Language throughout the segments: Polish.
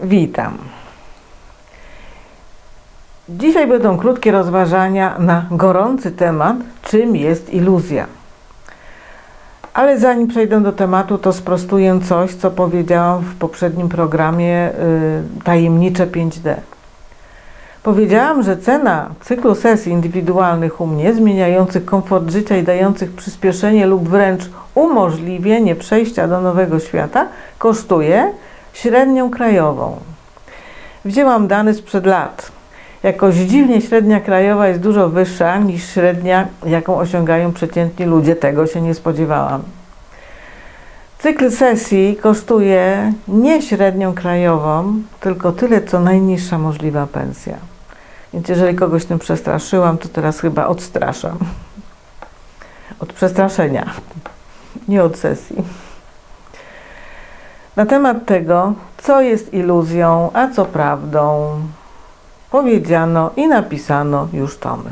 Witam. Dzisiaj będą krótkie rozważania na gorący temat, czym jest iluzja. Ale zanim przejdę do tematu, to sprostuję coś, co powiedziałam w poprzednim programie y, Tajemnicze 5D. Powiedziałam, że cena cyklu sesji indywidualnych u mnie, zmieniających komfort życia i dających przyspieszenie lub wręcz umożliwienie przejścia do nowego świata, kosztuje średnią krajową. Wzięłam dane sprzed lat. Jakoś dziwnie średnia krajowa jest dużo wyższa niż średnia, jaką osiągają przeciętni ludzie. Tego się nie spodziewałam. Cykl sesji kosztuje nie średnią krajową, tylko tyle, co najniższa możliwa pensja. Więc jeżeli kogoś tym przestraszyłam, to teraz chyba odstraszam. Od przestraszenia, nie od sesji. Na temat tego, co jest iluzją, a co prawdą, powiedziano i napisano już tomy.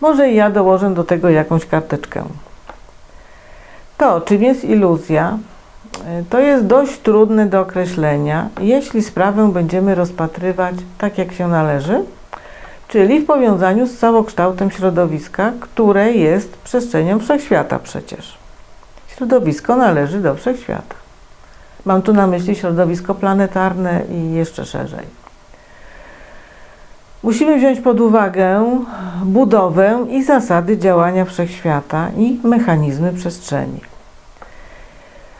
Może ja dołożę do tego jakąś karteczkę. To, czym jest iluzja, to jest dość trudne do określenia, jeśli sprawę będziemy rozpatrywać tak, jak się należy, czyli w powiązaniu z całokształtem środowiska, które jest przestrzenią wszechświata przecież. Środowisko należy do wszechświata. Mam tu na myśli środowisko planetarne i jeszcze szerzej. Musimy wziąć pod uwagę budowę i zasady działania wszechświata i mechanizmy przestrzeni.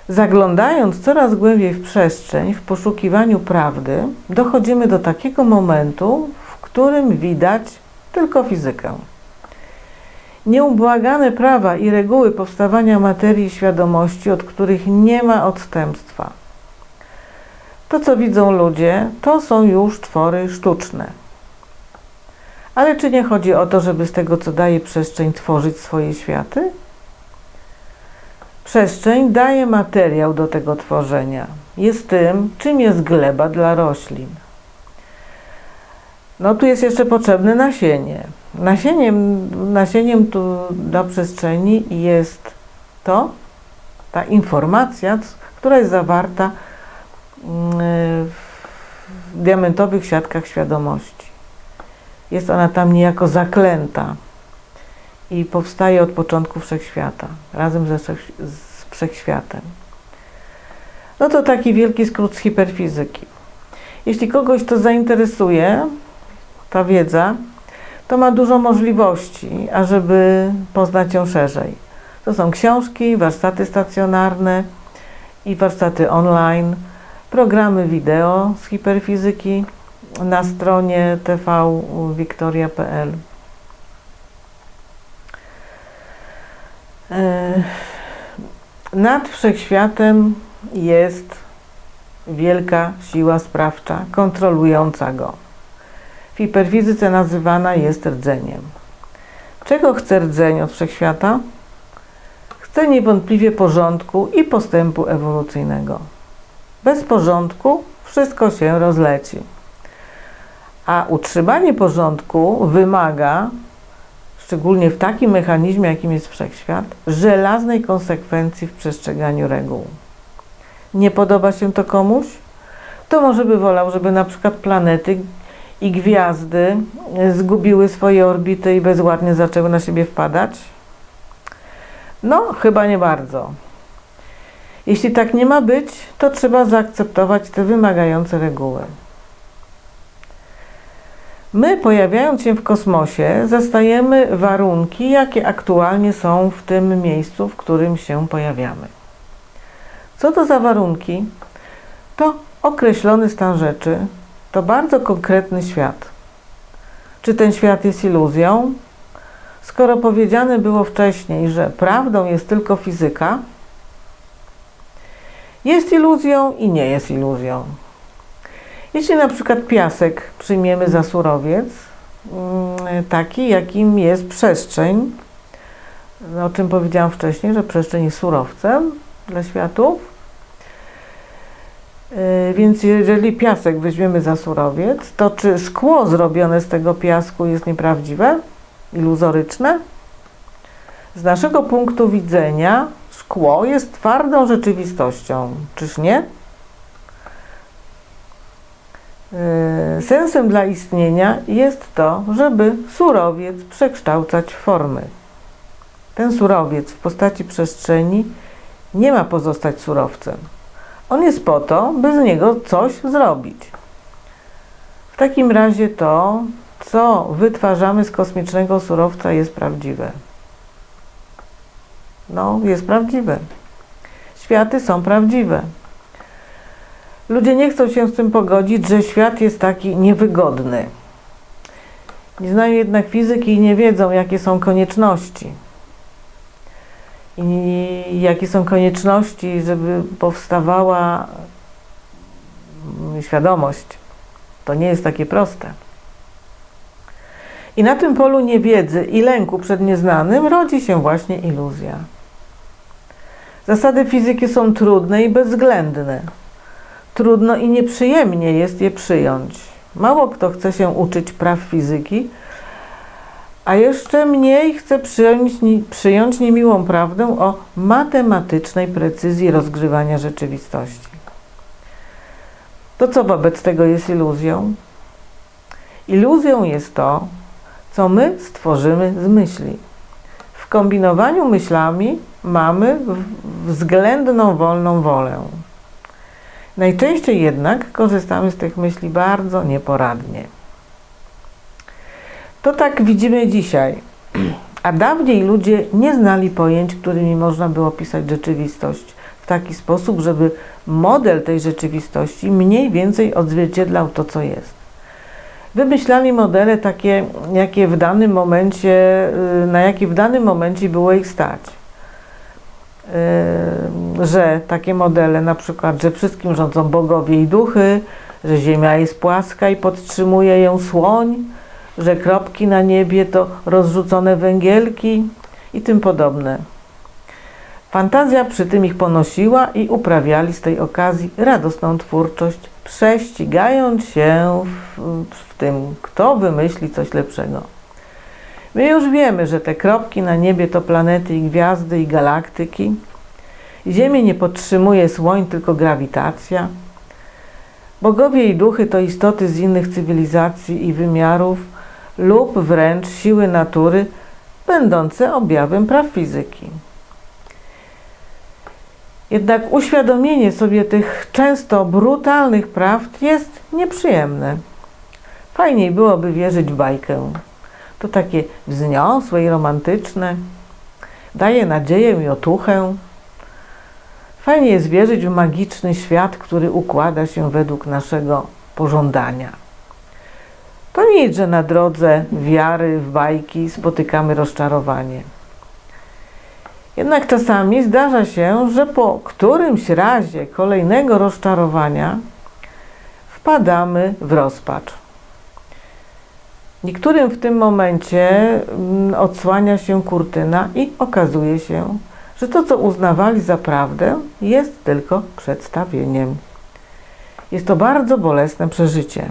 Zaglądając coraz głębiej w przestrzeń, w poszukiwaniu prawdy, dochodzimy do takiego momentu, w którym widać tylko fizykę. Nieubłagane prawa i reguły powstawania materii świadomości, od których nie ma odstępstwa. To, co widzą ludzie, to są już twory sztuczne. Ale czy nie chodzi o to, żeby z tego, co daje przestrzeń, tworzyć swoje światy? Przestrzeń daje materiał do tego tworzenia. Jest tym, czym jest gleba dla roślin. No tu jest jeszcze potrzebne nasienie. Nasieniem, nasieniem tu dla przestrzeni jest to, ta informacja, która jest zawarta w diamentowych siatkach świadomości. Jest ona tam niejako zaklęta i powstaje od początku wszechświata, razem ze z wszechświatem. No to taki wielki skrót z hiperfizyki. Jeśli kogoś to zainteresuje, ta wiedza, to ma dużo możliwości, ażeby poznać ją szerzej. To są książki, warsztaty stacjonarne i warsztaty online, programy wideo z hiperfizyki na stronie tvwiktoria.pl. E, Nad wszechświatem jest wielka siła sprawcza, kontrolująca go. W hiperfizyce nazywana jest rdzeniem. Czego chce rdzeń od wszechświata? Chce niewątpliwie porządku i postępu ewolucyjnego. Bez porządku wszystko się rozleci. A utrzymanie porządku wymaga, szczególnie w takim mechanizmie, jakim jest wszechświat, żelaznej konsekwencji w przestrzeganiu reguł. Nie podoba się to komuś? To może by wolał, żeby na przykład planety i gwiazdy zgubiły swoje orbity i bezładnie zaczęły na siebie wpadać? No, chyba nie bardzo. Jeśli tak nie ma być, to trzeba zaakceptować te wymagające reguły. My, pojawiając się w kosmosie, zastajemy warunki, jakie aktualnie są w tym miejscu, w którym się pojawiamy. Co to za warunki? To określony stan rzeczy, to bardzo konkretny świat. Czy ten świat jest iluzją? Skoro powiedziane było wcześniej, że prawdą jest tylko fizyka, jest iluzją i nie jest iluzją. Jeśli na przykład piasek przyjmiemy za surowiec, mm, taki jakim jest przestrzeń, no, o czym powiedziałam wcześniej, że przestrzeń jest surowcem dla światów, Więc jeżeli piasek weźmiemy za surowiec, to czy szkło zrobione z tego piasku jest nieprawdziwe, iluzoryczne? Z naszego punktu widzenia szkło jest twardą rzeczywistością, czyż nie? Yy, Sensem dla istnienia jest to, żeby surowiec przekształcać w formy. Ten surowiec w postaci przestrzeni nie ma pozostać surowcem. On jest po to, by z niego coś zrobić. W takim razie to, co wytwarzamy z kosmicznego surowca, jest prawdziwe. No, jest prawdziwe. Światy są prawdziwe. Ludzie nie chcą się z tym pogodzić, że świat jest taki niewygodny. Nie znają jednak fizyki i nie wiedzą, jakie są konieczności. I jakie są konieczności, żeby powstawała świadomość. To nie jest takie proste. I na tym polu niewiedzy i lęku przed nieznanym rodzi się właśnie iluzja. Zasady fizyki są trudne i bezwzględne. Trudno i nieprzyjemnie jest je przyjąć. Mało kto chce się uczyć praw fizyki, a jeszcze mniej chce przyjąć, przyjąć niemiłą prawdę o matematycznej precyzji rozgrywania rzeczywistości. To co wobec tego jest iluzją? Iluzją jest to, co my stworzymy z myśli. W kombinowaniu myślami mamy względną wolną wolę. Najczęściej jednak korzystamy z tych myśli bardzo nieporadnie. To tak widzimy dzisiaj. A dawniej ludzie nie znali pojęć, którymi można było opisać rzeczywistość w taki sposób, żeby model tej rzeczywistości mniej więcej odzwierciedlał to, co jest. Wymyślali modele takie, jakie w danym momencie, y, na jakie w danym momencie było ich stać. Y, że takie modele, na przykład, że wszystkim rządzą bogowie i duchy, że Ziemia jest płaska i podtrzymuje ją słoń, że kropki na niebie to rozrzucone węgielki i tym podobne. Fantazja przy tym ich ponosiła i uprawiali z tej okazji radosną twórczość, prześcigając się w, w tym, kto wymyśli coś lepszego. My już wiemy, że te kropki na niebie to planety i gwiazdy i galaktyki. Ziemię nie podtrzymuje słoń, tylko grawitacja. Bogowie i duchy to istoty z innych cywilizacji i wymiarów lub wręcz siły natury, będące objawem praw fizyki. Jednak uświadomienie sobie tych często brutalnych prawd jest nieprzyjemne. Fajniej byłoby wierzyć w bajkę. To takie wzniosłe i romantyczne, daje nadzieję i otuchę. Fajnie jest wierzyć w magiczny świat, który układa się według naszego pożądania. To że na drodze wiary w bajki spotykamy rozczarowanie. Jednak czasami zdarza się, że po którymś razie kolejnego rozczarowania wpadamy w rozpacz. Niektórym w tym momencie mm, odsłania się kurtyna i okazuje się, że to, co uznawali za prawdę, jest tylko przedstawieniem. Jest to bardzo bolesne przeżycie.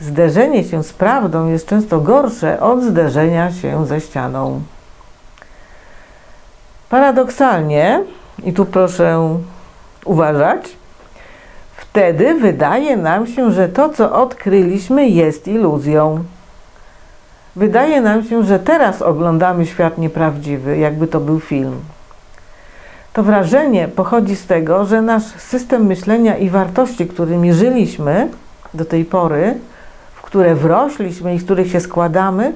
Zderzenie się z prawdą jest często gorsze od zderzenia się ze ścianą. Paradoksalnie, i tu proszę uważać, wtedy wydaje nam się, że to, co odkryliśmy, jest iluzją. Wydaje nam się, że teraz oglądamy świat nieprawdziwy, jakby to był film. To wrażenie pochodzi z tego, że nasz system myślenia i wartości, którymi żyliśmy do tej pory, które wrośliśmy i z których się składamy,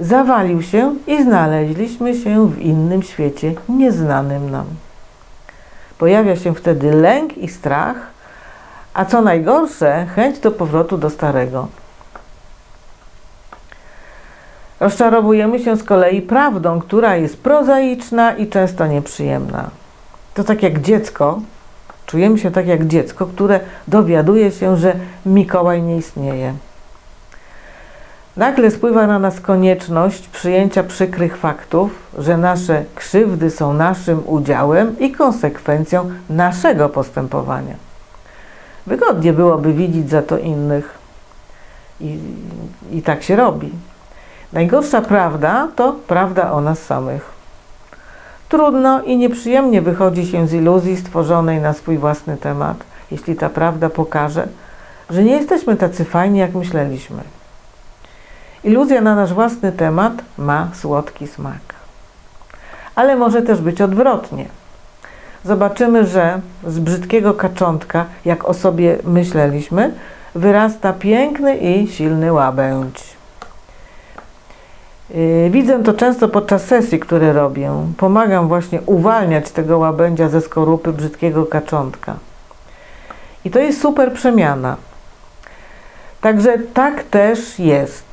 zawalił się i znaleźliśmy się w innym świecie, nieznanym nam. Pojawia się wtedy lęk i strach, a co najgorsze, chęć do powrotu do starego. Rozczarowujemy się z kolei prawdą, która jest prozaiczna i często nieprzyjemna. To tak jak dziecko, czujemy się tak jak dziecko, które dowiaduje się, że Mikołaj nie istnieje. Nagle spływa na nas konieczność przyjęcia przykrych faktów, że nasze krzywdy są naszym udziałem i konsekwencją naszego postępowania. Wygodnie byłoby widzieć za to innych i, i tak się robi. Najgorsza prawda to prawda o nas samych. Trudno i nieprzyjemnie wychodzi się z iluzji stworzonej na swój własny temat, jeśli ta prawda pokaże, że nie jesteśmy tacy fajni, jak myśleliśmy. Iluzja na nasz własny temat ma słodki smak. Ale może też być odwrotnie. Zobaczymy, że z brzydkiego kaczątka, jak o sobie myśleliśmy, wyrasta piękny i silny łabędź. Yy, Widzę to często podczas sesji, które robię. Pomagam właśnie uwalniać tego łabędzia ze skorupy brzydkiego kaczątka. I to jest super przemiana. Także tak też jest.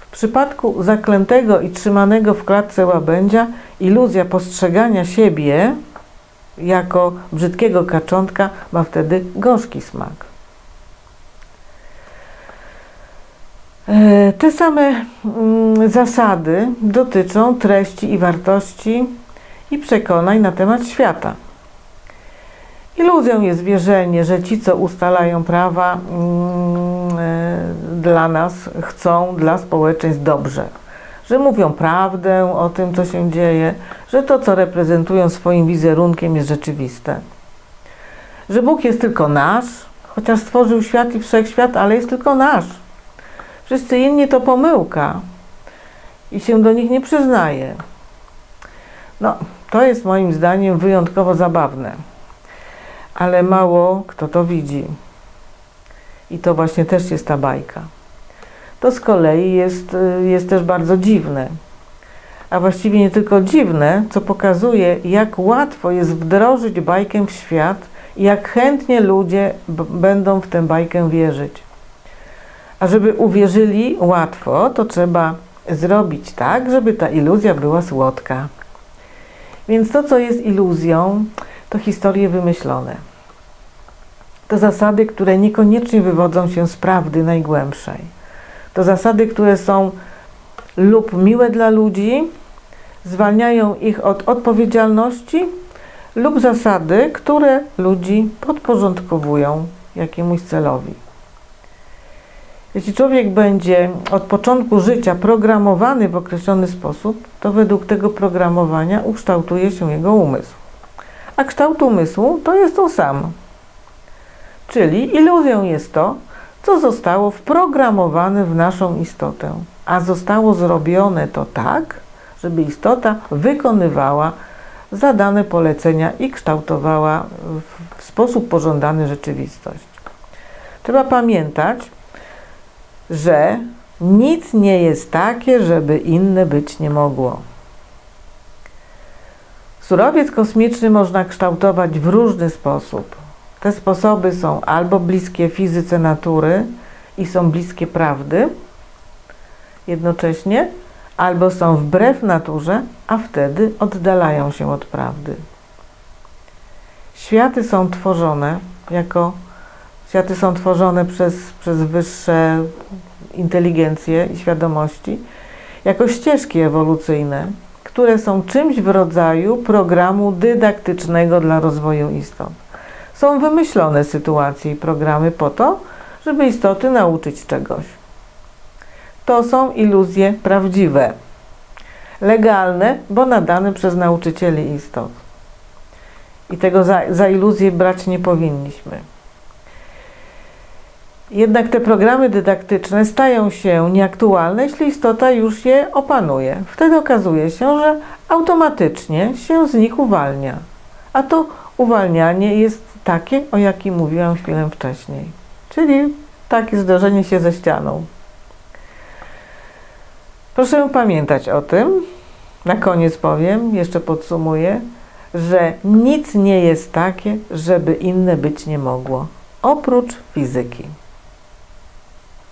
W przypadku zaklętego i trzymanego w klatce łabędzia iluzja postrzegania siebie jako brzydkiego kaczątka ma wtedy gorzki smak. Te same mm, zasady dotyczą treści i wartości i przekonań na temat świata. Iluzją jest wierzenie, że ci, co ustalają prawa mm, e, dla nas, chcą dla społeczeństw dobrze. Że mówią prawdę o tym, co się dzieje, że to, co reprezentują swoim wizerunkiem, jest rzeczywiste. Że Bóg jest tylko nasz, chociaż stworzył świat i wszechświat, ale jest tylko nasz. Wszyscy inni to pomyłka i się do nich nie przyznaje. No, to jest moim zdaniem wyjątkowo zabawne, ale mało kto to widzi. I to właśnie też jest ta bajka. To z kolei jest, y, jest też bardzo dziwne. A właściwie nie tylko dziwne, co pokazuje, jak łatwo jest wdrożyć bajkę w świat i jak chętnie ludzie będą w tę bajkę wierzyć. A żeby uwierzyli łatwo, to trzeba zrobić tak, żeby ta iluzja była słodka. Więc to, co jest iluzją, to historie wymyślone. To zasady, które niekoniecznie wywodzą się z prawdy najgłębszej. To zasady, które są lub miłe dla ludzi, zwalniają ich od odpowiedzialności, lub zasady, które ludzi podporządkowują jakiemuś celowi. Jeśli człowiek będzie od początku życia programowany w określony sposób, to według tego programowania ukształtuje się jego umysł. A kształt umysłu to jest to sam. Czyli iluzją jest to, co zostało wprogramowane w naszą istotę, a zostało zrobione to tak, żeby istota wykonywała zadane polecenia i kształtowała w sposób pożądany rzeczywistość. Trzeba pamiętać, że nic nie jest takie, żeby inne być nie mogło. Surowiec kosmiczny można kształtować w różny sposób. Te sposoby są albo bliskie fizyce natury i są bliskie prawdy jednocześnie, albo są wbrew naturze, a wtedy oddalają się od prawdy. Światy są tworzone jako światy są tworzone przez, przez wyższe inteligencje i świadomości jako ścieżki ewolucyjne, które są czymś w rodzaju programu dydaktycznego dla rozwoju istot. Są wymyślone sytuacje i programy po to, żeby istoty nauczyć czegoś. To są iluzje prawdziwe, legalne, bo nadane przez nauczycieli istot. I tego za, za iluzję brać nie powinniśmy. Jednak te programy dydaktyczne stają się nieaktualne, jeśli istota już je opanuje. Wtedy okazuje się, że automatycznie się z nich uwalnia. A to uwalnianie jest takie, o jakim mówiłam chwilę wcześniej. Czyli takie zdarzenie się ze ścianą. Proszę pamiętać o tym. Na koniec powiem, jeszcze podsumuję, że nic nie jest takie, żeby inne być nie mogło, oprócz fizyki.